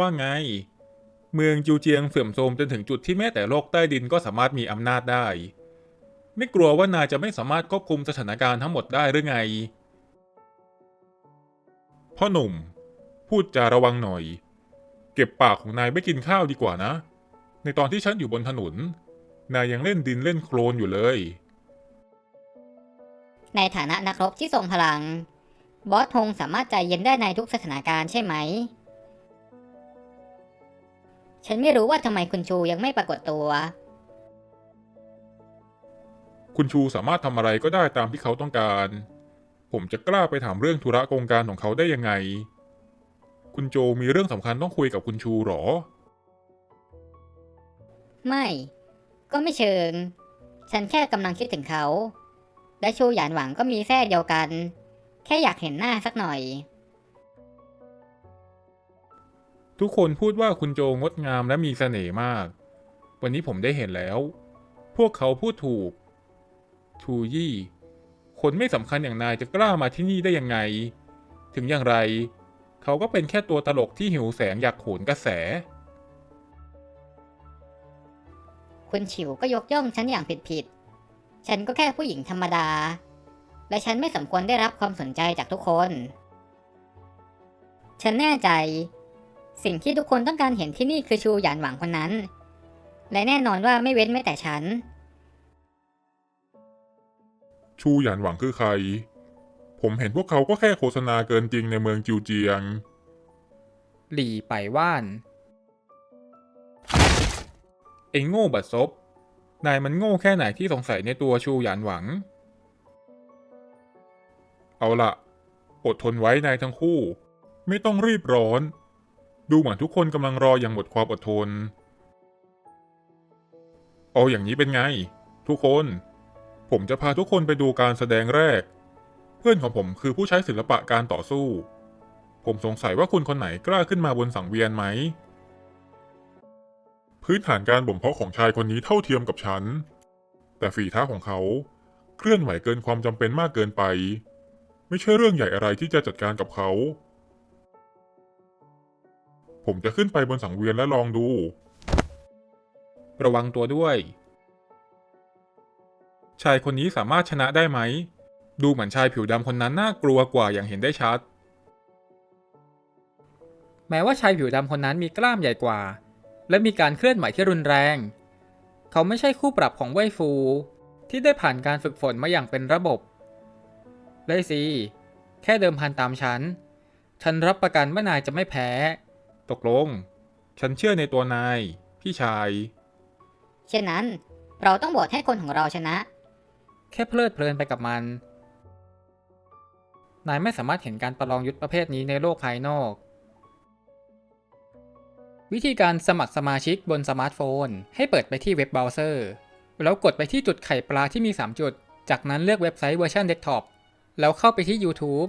ว่าไง เมืองจูเจียงเสื่อมโทรมจนถึงจุดที่แม้แต่โลกใต้ดินก็สามารถมีอำนาจได้ ไม่กลัวว่านายจะไม่สามารถควบคุมสถานการณ์ทั้งหมดได้หรือไง พ่อหนุ่ม พูดจาระวังหน่อย เก็บปากของนายไม่กินข้าวดีกว่านะ ในตอนที่ฉันอยู่บนถนน นายยังเล่นดินเล่นโคลนอยู่เลย ในฐานะนักรบที่ทรงพลัง บอสฮงสามารถใจเย็นได้ในทุกสถานการณ์ใช่ไหม ฉันไม่รู้ว่าทำไมคุณชูยังไม่ปรากฏตัว คุณชูสามารถทำอะไรก็ได้ตามที่เขาต้องการ ผมจะกล้าไปถามเรื่องธุระโครงการของเขาได้ยังไง คุณโจมีเรื่องสำคัญต้องคุยกับคุณชูหรอ ไม่ ก็ไม่เชิง ฉันแค่กำลังคิดถึงเขา และชูหยานหวังก็มีแท้เดียวกัน แค่อยากเห็นหน้าสักหน่อย ทุกคนพูดว่าคุณโจงดงามและมีเสน่ห์มาก วันนี้ผมได้เห็นแล้ว พวกเขาพูดถูกชูยี่ คนไม่สำคัญอย่างนายจะกล้ามาที่นี่ได้ยังไง ถึงอย่างไร เขาก็เป็นแค่ตัวตลกที่หิวแสงอยากโขนกระแส คุณฉิวก็ยกย่องฉันอย่างผิดๆฉันก็แค่ผู้หญิงธรรมดา และฉันไม่สมควรได้รับความสนใจจากทุกคน ฉันแน่ใจ สิ่งที่ทุกคนต้องการเห็นที่นี่คือชูหยานหวังคนนั้น และแน่นอนว่าไม่เว้นแม้แต่ฉัน ชูหยันหวังคือใคร ผมเห็นพวกเขาก็แค่โฆษณาเกินจริงในเมืองจิวเจียง หลี่ไปว่าน เองโง่บัดซบ นายมันโง่แค่ไหนที่สงสัยในตัวชูหยานหวัง เอาละอดทนไว้นายทั้งคู่ ไม่ต้องรีบร้อน ดูเหมือนทุกคนกำลังรออย่างหมดความอดทน เอาอย่างนี้เป็นไง ทุกคน ผมจะพาทุกคนไปดูการแสดงแรก เพื่อนของผมคือผู้ใช้ศิลปะการต่อสู้ ผมสงสัยว่าคุณคนไหนกล้าขึ้นมาบนสังเวียนไหม พื้นฐานการบ่มเพาะของชายคนนี้เท่าเทียมกับฉัน แต่ฝีเท้าของเขาเคลื่อนไหวเกินความจำเป็นมากเกินไป ไม่ใช่เรื่องใหญ่อะไรที่จะจัดการกับเขา ผมจะขึ้นไปบนสังเวียนและลองดู ระวังตัวด้วย ชายคนนี้สามารถชนะได้ไหม ดูเหมือนชายผิวดำคนนั้นน่ากลัวกว่าอย่างเห็นได้ชัด แม้ว่าชายผิวดำคนนั้นมีกล้ามใหญ่กว่า และมีการเคลื่อนไหวที่รุนแรง เขาไม่ใช่คู่ปรับของเว่ยฟู ที่ได้ผ่านการฝึกฝนมาอย่างเป็นระบบได้สิ แค่เดิมพันตามฉัน ฉันรับประกันว่านายจะไม่แพ้ ตกลง ฉันเชื่อในตัวนาย พี่ชาย เช่นนั้น เราต้องโหวตให้คนของเราชนะ แค่เพลิดเพลินไปกับมัน นายไม่สามารถเห็นการประลองยุทธประเภทนี้ในโลกภายนอก วิธีการสมัครสมาชิกบนสมาร์ทโฟน ให้เปิดไปที่เว็บเบราว์เซอร์ แล้วกดไปที่จุดไข่ปลาที่มี 3 จุด จากนั้นเลือกเว็บไซต์เวอร์ชันเดสก์ท็อป แล้วเข้าไปที่ YouTube